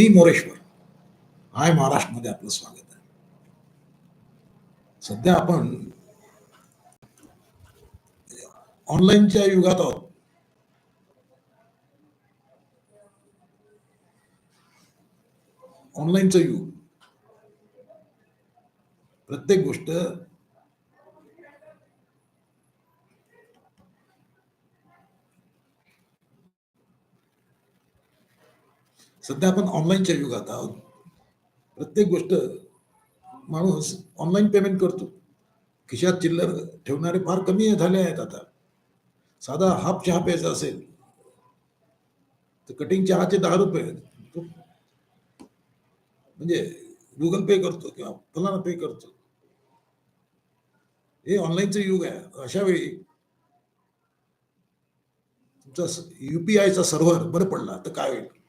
मी मोरेश्वर. हाय महाराष्ट्रमध्ये आपलं स्वागत आहे. सध्या आपण ऑनलाईनच्या युगात आहोत. ऑनलाईनचं युग. प्रत्येक गोष्ट सध्या आपण ऑनलाईनच्या युगात आहोत. प्रत्येक गोष्ट माणूस ऑनलाईन पेमेंट करतो. खिशात चिल्लर ठेवणारे फार कमी झाले आहेत आता. साधा हाफ चहा प्यायचा असेल तर कटिंग चहाचे दहा रुपये म्हणजे गुगल पे करतो किंवा फलाना पे करतो. हे ऑनलाईनचं युग आहे. अशा वेळी तुमचा युपीआयचा सर्व्हर बरं पडला तर काय होईल?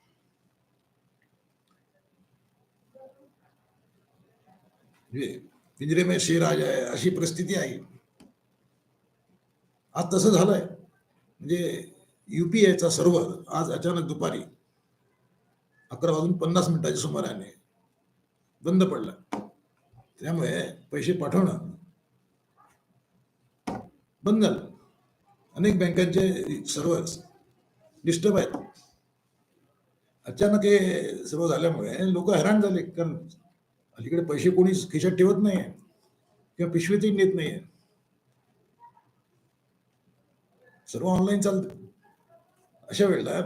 पिंजरे में शेर आ जाए अशी परिस्थिती आहे. आज तसं झालंय. म्हणजे युपीआयचा सर्व्हर आज अचानक दुपारी अकरा वाजून पन्नास मिनिटाच्या सुमाराने बंद पडला. त्यामुळे पैसे पाठवणं बंद झालं. अनेक बँकांचे सर्व्हर्स डिस्टर्ब आहेत. अचानक हे सर्व झाल्यामुळे लोक हैराण झाले कारण अलीकडे पैसे कोणी खिशात ठेवत नाही किंवा पिशवीतही नेत नाही सर्व ऑनलाईन चालतं. अशा वेळेला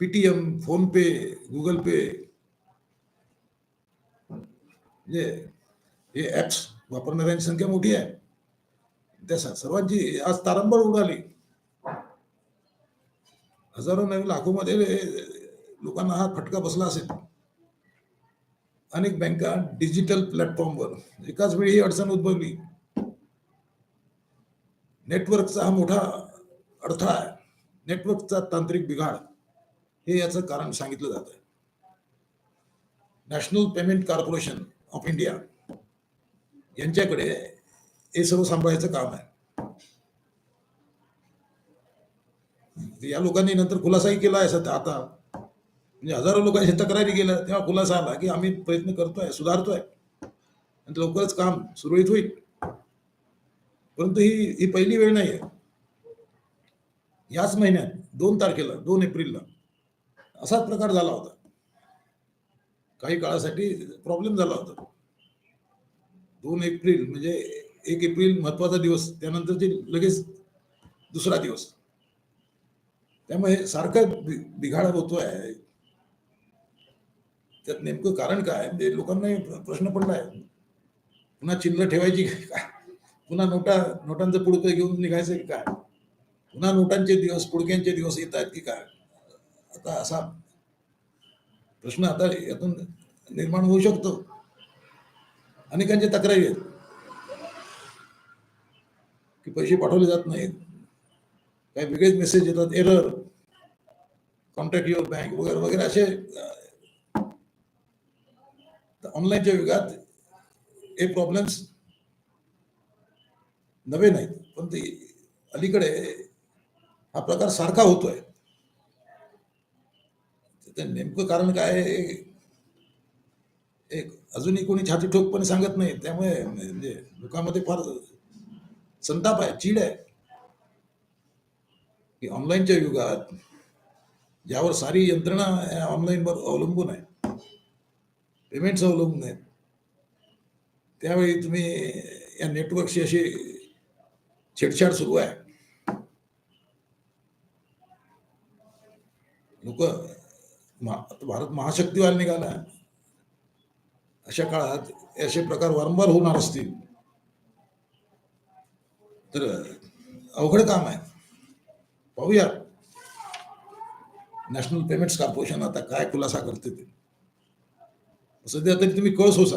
Paytm PhonePe Google Pay म्हणजे हे ऍप्स वापरणाऱ्यांची संख्या मोठी आहे. त्या सर्वांची आज तारंबळ उडाली. हजारो नवीन लाखोमध्ये लोकांना हा फटका बसला असेल. अनेक बँका डिजिटल प्लॅटफॉर्मवर एकाच वेळी ही अडचण उद्भवली. नेटवर्कचा हा मोठा अडथळा आहे. नेटवर्कचा तांत्रिक बिघाड हे याचं कारण सांगितलं जात आहे. National payment corporation of India यांच्याकडे हे सर्व सांभाळायचं काम आहे. या लोकांनी नंतर खुलासाही केला आहे सध्या. आता म्हणजे हजारो लोकांची तक्रारी केलं तेव्हा खुलासा आला की आम्ही प्रयत्न करतोय सुधारतोय. आणि लवकरच काम सुरळीत होईल. परंतु ही ही पहिली वेळ नाही आहे याच महिन्यात दोन तारखेला दोन एप्रिलला असाच प्रकार झाला होता. काही काळासाठी प्रॉब्लेम झाला होता. दोन एप्रिल म्हणजे एक एप्रिल महत्त्वाचा दिवस त्यानंतर ते लगेच दुसरा दिवस. त्यामुळे सारखं बि- बिघाड होतोय. त्यात नेमकं कारण काय ते लोकांना प्रश्न पडलाय पुन्हा चिल्लर ठेवायची काय? पुन्हा नोटा नोटांचं पुडकं घेऊन निघायचं की काय? पुन्हा नोटांचे दिवस पुडक्यांचे दिवस येत आहेत की काय? आता असा प्रश्न आता यातून निर्माण होऊ शकतो. अनेकांची तक्रारी आहेत. की पैसे पाठवले जात नाहीत. काही वेगळेच मेसेज येतात. एरर कॉन्टॅक्ट युअर बँक वगैरे वगैरे असे ऑनलाईनच्या युगात हे प्रॉब्लेम्स नवे नाहीत पण ते अलीकडे हा प्रकार सारखा होतोय. ते नेमकं कारण काय एक अजूनही कोणी छाती ठोकपणे सांगत नाही. त्यामुळे म्हणजे लोकांमध्ये फार संताप आहे चीड आहे. की ऑनलाईनच्या युगात ज्यावर सारी यंत्रणा ऑनलाईनवर अवलंबून आहे. पेमेंट अवलंबून आहेत त्यावेळी तुम्ही या नेटवर्कशी अशी छेडछाड सुरू आहे. लोक भारत महाशक्तीवान निघाला. अशा काळात असे प्रकार वारंवार होणार असतील. तर अवघड काम आहे. पाहूया. नॅशनल पेमेंट्स कॉर्पोरेशन आता काय खुलासा करते ते. सध्या तरी तुम्ही कळस होसा